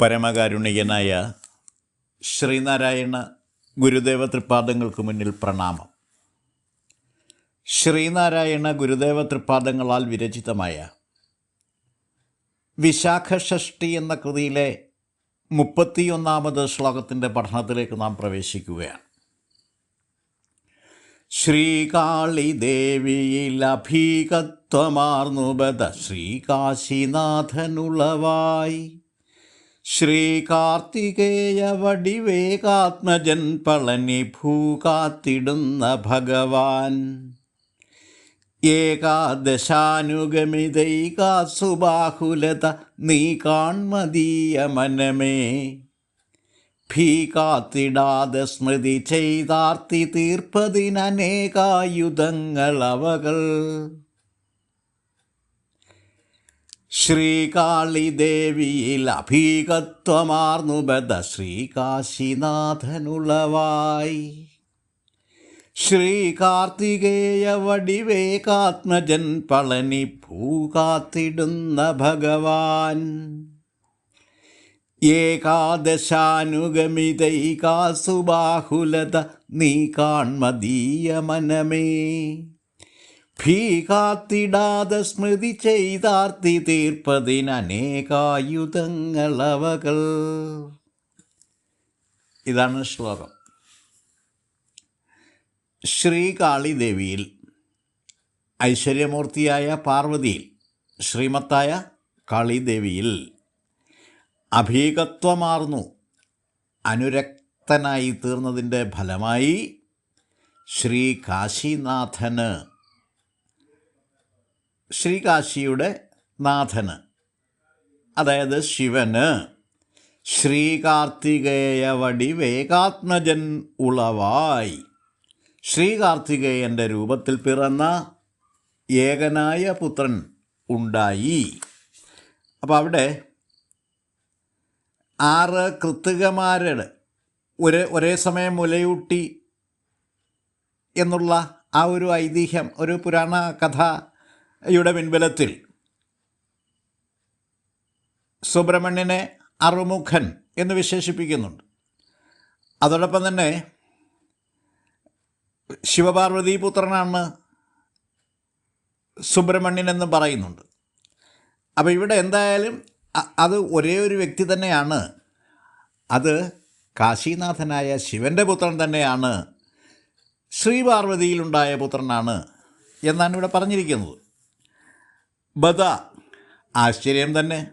പരമകാരുണികനായ ശ്രീനാരായണ ഗുരുദേവ തൃപ്പാദങ്ങൾക്ക് മുന്നിൽ പ്രണാമം. ശ്രീനാരായണ ഗുരുദേവ തൃപ്പാദങ്ങളാൽ വിരചിതമായ വിശാഖ ഷഷ്ടി എന്ന കൃതിയിലെ മുപ്പത്തിയൊന്നാമത് ശ്ലോകത്തിന്റെ പഠനത്തിലേക്ക് നാം പ്രവേശിക്കുകയാണ്. ശ്രീകാളിദേവിയിൽ അഭീകത്വമാർന്നുബത ശ്രീകാശിനാഥനുളവായി ശ്രീകാർത്തികേയ വടിവേകാത്മജൻ പളനി ഭൂകാത്തിടുന്ന ഭഗവാൻ. ഏകാദശാനുഗമിതൈകാസുബാഹുലത നീ കാൺമതീയ മനമേ. ഭീകാത്തിടാതെ സ്മൃതി ചെയ്താർത്തി തീർപ്പതിനേകായുധങ്ങളവകൾ ശ്രീകാളിദേവിയിൽ അഭീകത്വമാർന്നു ബദ ശ്രീകാശിനാഥനുളവായി ശ്രീകാർത്തികേയ വടിവേകാത്മജൻ പളനി പൂകാത്തിടുന്ന ഭഗവാൻ. ഏകാദശാനുഗമിതൈകാസുബാഹുലത നീ കാൺമതീയ മനമേ ഭീകാത്തിടാതെ സ്മൃതി ചെയ്താർത്തി തീർപ്പതിനേകായുധങ്ങളവകൾ ഇതാണ് ശ്ലോകം. ശ്രീകാളിദേവിയിൽ ഐശ്വര്യമൂർത്തിയായ പാർവതിയിൽ ശ്രീമത്തായ കാളിദേവിയിൽ അഭീകത്വമാർന്നു. അനുരക്തനായി തീർന്നതിന്റെ ഫലമായി ശ്രീ കാശിനാഥന് ശ്രീകാശിയുടെ നാഥന്. അതായത് ശിവന്. ശ്രീകാർത്തികേയ വടി വേഗാത്മജൻ ഉളവായി. ശ്രീകാർത്തികേയന്റെ രൂപത്തിൽ പിറന്ന ഏകനായ പുത്രൻ ഉണ്ടായി. അപ്പോൾ അവിടെ ആറ് കൃത്തികമാരുടെ ഒരേ ഒരേ സമയം മുലയൂട്ടി എന്നുള്ള ആ ഒരു ഐതിഹ്യം ഒരു പുരാണ കഥയുടെ പിൻബലത്തിൽ സുബ്രഹ്മണ്യനെ അറുമുഖൻ എന്ന് വിശേഷിപ്പിക്കുന്നുണ്ട്. അതോടൊപ്പം തന്നെ ശിവപാർവതി പുത്രനാണ് സുബ്രഹ്മണ്യൻ എന്ന് പറയുന്നുണ്ട്. അപ്പോൾ ഇവിടെ എന്തായാലും അത് ഒരേ ഒരു വ്യക്തി തന്നെയാണ്. അത് കാശീനാഥനായ ശിവന്റെ പുത്രൻ തന്നെയാണ്. ശ്രീപാർവതിയിലുണ്ടായ പുത്രനാണ് എന്നാണ് ഇവിടെ പറഞ്ഞിരിക്കുന്നത്. ബദ. ആശ്ചര്യം തന്നെ.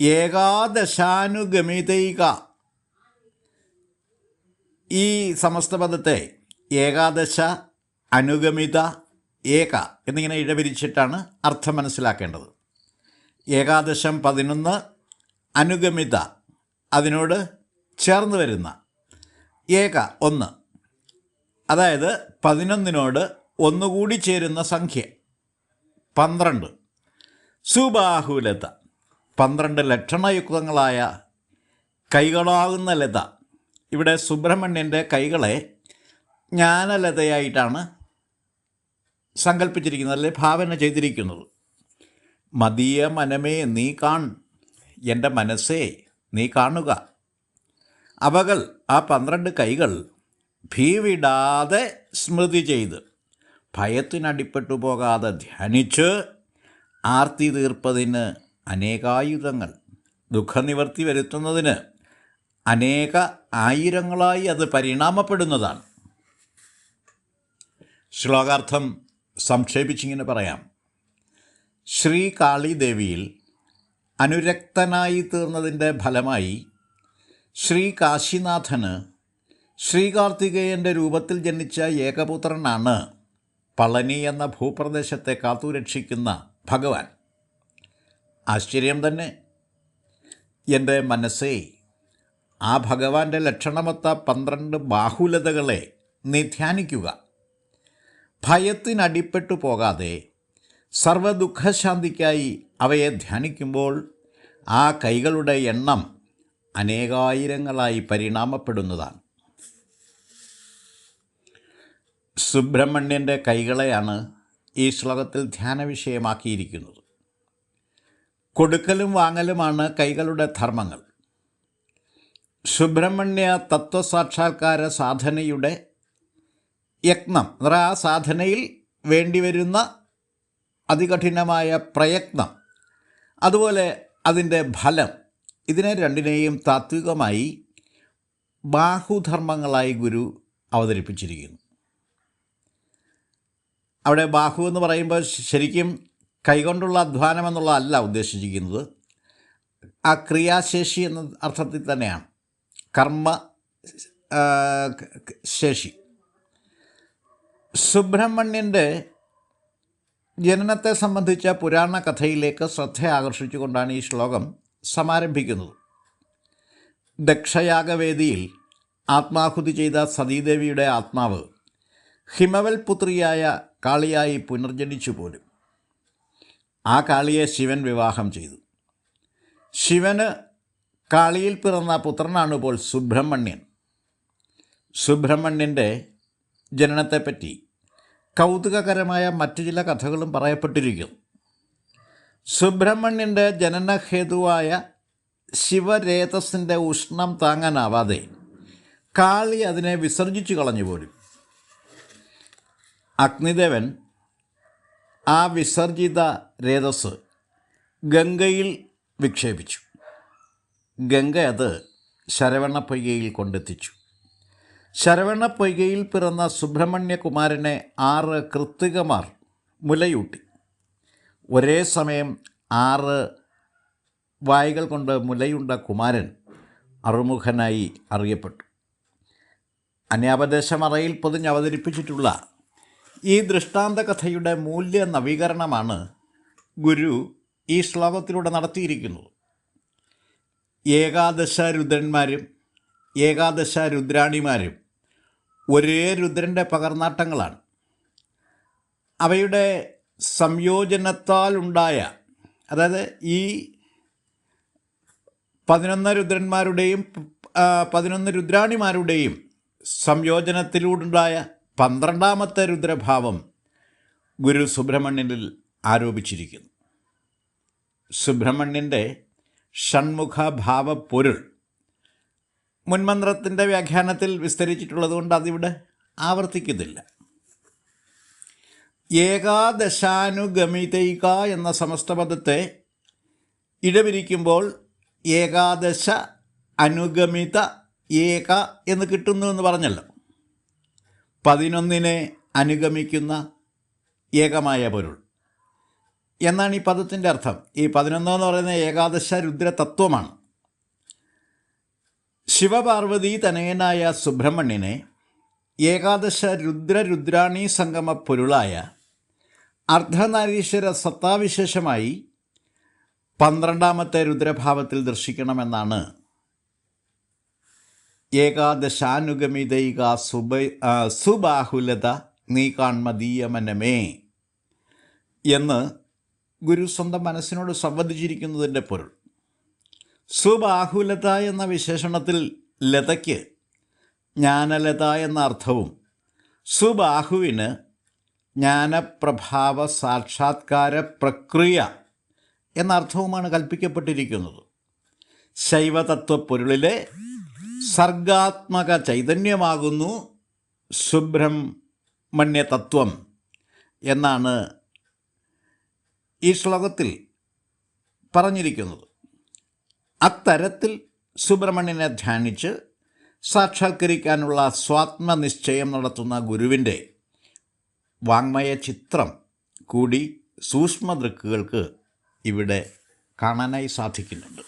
ഏകാദശാനുഗമിതൈക. ഈ സമസ്ത പദത്തെ ഏകാദശ അനുഗമിത ഏക എന്നിങ്ങനെ ഇഴപിരിച്ചിട്ടാണ് അർത്ഥം മനസ്സിലാക്കേണ്ടത്. ഏകാദശം പതിനൊന്ന് അനുഗമിത അതിനോട് ചേർന്ന് വരുന്ന ഏക ഒന്ന്. അതായത് പതിനൊന്നിനോട് ഒന്നുകൂടി ചേരുന്ന സംഖ്യ. പന്ത്രണ്ട്. സുബാഹുലത. പന്ത്രണ്ട് ലക്ഷണയുക്തങ്ങളായ കൈകളാകുന്ന ലത. ഇവിടെ സുബ്രഹ്മണ്യന്റെ കൈകളെ ജ്ഞാനലതയായിട്ടാണ് സങ്കല്പിച്ചിരിക്കുന്നത് അല്ലെ ഭാവന ചെയ്തിരിക്കുന്നത്. മതീയ മനമേ നീ കാൺ. എന്റെ മനസ്സേ നീ കാണുക. അവകൾ ആ പന്ത്രണ്ട് കൈകൾ ഭീവിടാതെ സ്മൃതി ചെയ്ത് ഭയത്തിനടിപ്പെട്ടു പോകാതെ ധ്യാനിച്ച് ആർത്തി തീർപ്പതിന് അനേകായുധങ്ങൾ ദുഃഖനിവർത്തി വരുത്തുന്നതിന് അനേക ആയിരങ്ങളായി അത് പരിണാമപ്പെടുന്നതാണ്. ശ്ലോകാർത്ഥം സംക്ഷേപിച്ചിങ്ങനെ പറയാം. ശ്രീ കാളിദേവിയിൽ അനുരക്തനായി തീർന്നതിന്റെ ഫലമായി ശ്രീ കാശിനാഥന് ശ്രീകാർത്തികേയന്റെ രൂപത്തിൽ ജനിച്ച ഏകപുത്രനാണ് പളനി എന്ന ഭൂപ്രദേശത്തെ കാത്തുരക്ഷിക്കുന്ന ഭഗവാൻ. ആശ്ചര്യം തന്നെ. എന്റെ മനസ്സേ ആ ഭഗവാന്റെ ലക്ഷണമൊത്ത പന്ത്രണ്ട് ബാഹുലതകളെ നീ ധ്യാനിക്കുക. ഭയത്തിനടിപ്പെട്ടു പോകാതെ സർവദുഃഖശാന്തിക്കായി അവയെ ധ്യാനിക്കുമ്പോൾ ആ കൈകളുടെ എണ്ണം അനേകായിരങ്ങളായി പരിണാമപ്പെടുന്നതാണ്. സുബ്രഹ്മണ്യന്റെ കൈകളെയാണ് ഈ ശ്ലോകത്തിൽ ധ്യാന വിഷയമാക്കിയിരിക്കുന്നത് കൊടുക്കലും വാങ്ങലുമാണ് കൈകളുടെ ധർമ്മങ്ങൾ. സുബ്രഹ്മണ്യ തത്വസാക്ഷാത്കാര സാധനയുടെ യത്നം അതായത് ആ സാധനയിൽ വേണ്ടിവരുന്ന അതികഠിനമായ പ്രയത്നം അതുപോലെ അതിന്റെ ഫലം ഇതിനെ രണ്ടിനെയും താത്വികമായി ബാഹുധർമ്മങ്ങളായി ഗുരു അവതരിപ്പിച്ചിരിക്കുന്നു. അവിടെ ബാഹു എന്ന് പറയുമ്പോൾ ശരിക്കും കൈകൊണ്ടുള്ള അധ്വാനം എന്നുള്ളതല്ല ഉദ്ദേശിച്ചിരിക്കുന്നത്. ആ ക്രിയാശേഷി എന്ന അർത്ഥത്തിൽ തന്നെയാണ്. കർമ്മ ശേഷി. സുബ്രഹ്മണ്യന്റെ ജനനത്തെ സംബന്ധിച്ച പുരാണ കഥയിലേക്ക് ശ്രദ്ധ ആകർഷിച്ചുകൊണ്ടാണ് ഈ ശ്ലോകം സമാരംഭിക്കുന്നത്. ദക്ഷയാഗവേദിയിൽ ആത്മാഹുതി ചെയ്ത സതീദേവിയുടെ ആത്മാവ് ഹിമവൽ പുത്രിയായ കാളിയായി പുനർജനിച്ചു പോലും. ആ കാളിയെ ശിവൻ വിവാഹം ചെയ്തു. ശിവന് കാളിയിൽ പിറന്ന പുത്രനാണ് ഇപ്പോൾ സുബ്രഹ്മണ്യൻ. സുബ്രഹ്മണ്യന്റെ ജനനത്തെപ്പറ്റി കൗതുകകരമായ മറ്റു ചില കഥകളും പറയപ്പെട്ടിരിക്കുന്നു. സുബ്രഹ്മണ്യന്റെ ജനനഹേതുവായ ശിവരേതസിന്റെ ഉഷ്ണം താങ്ങാനാവാതെ കാളി അതിനെ വിസർജിച്ചു കളഞ്ഞു പോലും അഗ്നിദേവൻ ആ വിസർജിത രേതസ് ഗംഗയിൽ വിക്ഷേപിച്ചു. ഗംഗ അത് ശരവണ പൊയ്കയിൽ കൊണ്ടെത്തിച്ചു. ശരവണ പൊയ്കയിൽ പിറന്ന സുബ്രഹ്മണ്യകുമാരനെ ആറ് കൃത്തികമാർ മുലയൂട്ടി. ഒരേ സമയം ആറ് വായികൾ കൊണ്ട് മുലയുണ്ട കുമാരൻ അറുമുഖനായി അറിയപ്പെട്ടു. അന്യാപദേശമറയിൽ പൊതിഞ്ഞ് അവതരിപ്പിച്ചിട്ടുള്ള ഈ ദൃഷ്ടാന്ത കഥയുടെ മൂല്യ നവീകരണമാണ് ഗുരു ഈ ശ്ലോകത്തിലൂടെ നടത്തിയിരിക്കുന്നത്. ഏകാദശ രുദ്രന്മാരും ഏകാദശ രുദ്രാണിമാരും ഒരേ രുദ്രന്റെ പകർന്നാട്ടങ്ങളാണ്. അവയുടെ സംയോജനത്താൽ ഉണ്ടായ അതായത് ഈ പതിനൊന്ന് രുദ്രന്മാരുടെയും പതിനൊന്ന് രുദ്രാണിമാരുടെയും സംയോജനത്തിലൂടുണ്ടായ പന്ത്രണ്ടാമത്തെ രുദ്രഭാവം ഗുരു സുബ്രഹ്മണ്യനിൽ ആരോപിച്ചിരിക്കുന്നു. സുബ്രഹ്മണ്യന്റെ ഷൺമുഖഭാവ പൊരുൾ മുൻമന്ത്രത്തിന്റെ വ്യാഖ്യാനത്തിൽ അതിവിടെ ആവർത്തിക്കുന്നില്ല. ഏകാദശാനുഗമിതൈക എന്ന സമസ്തപദത്തെ ഇടപിരിക്കുമ്പോൾ ഏകാദശ അനുഗമിത ഏക എന്ന് കിട്ടുന്നു എന്ന് പറഞ്ഞല്ലോ. പതിനൊന്നിനെ അനുഗമിക്കുന്ന ഏകമായ പൊരുൾ. എന്നാണ് ഈ പദത്തിന്റെ അർത്ഥം. ഈ പതിനൊന്ന് എന്ന് പറയുന്ന ഏകാദശ രുദ്രതത്വമാണ്. ശിവപാർവതി തനയനായ സുബ്രഹ്മണ്യനെ ഏകാദശ രുദ്രരുദ്രാണി സംഗമ പൊരുളായ അർദ്ധനാരീശ്വര സത്താവിശേഷമായി പന്ത്രണ്ടാമത്തെ രുദ്രഭാവത്തിൽ ദർശിക്കണമെന്നാണ് ഏകാദശാനുഗമിതൈക സുബ സുബാഹുലത നീ കാൺമതീയമനമേ എന്ന് ഗുരു സ്വന്തം മനസ്സിനോട് സംവദിച്ചിരിക്കുന്നതിന്റെ പൊരുൾ. സുബാഹുലത എന്ന വിശേഷണത്തിൽ ലതയ്ക്ക് ജ്ഞാനലത എന്ന അർത്ഥവും സുബാഹുവിന് ജ്ഞാനപ്രഭാവ സാക്ഷാത്കാര പ്രക്രിയ എന്ന അർത്ഥവുമാണ് കൽപ്പിക്കപ്പെട്ടിരിക്കുന്നത്. ശൈവതത്വപ്പൊരുളിലെ സർഗാത്മക ചൈതന്യമാകുന്നു സുബ്രഹ്മണ്യ തത്വം എന്നാണ് ഈ ശ്ലോകത്തിൽ പറഞ്ഞിരിക്കുന്നത്. അത്തരത്തിൽ സുബ്രഹ്മണ്യനെ ധ്യാനിച്ച് സാക്ഷാത്കരിക്കാനുള്ള സ്വാത്മനിശ്ചയം നടത്തുന്ന ഗുരുവിന്റെ വാങ്മയ ചിത്രം കൂടി സൂക്ഷ്മദൃക്കുകൾക്ക് ഇവിടെ കാണാനായി സാധിക്കുന്നുണ്ട്.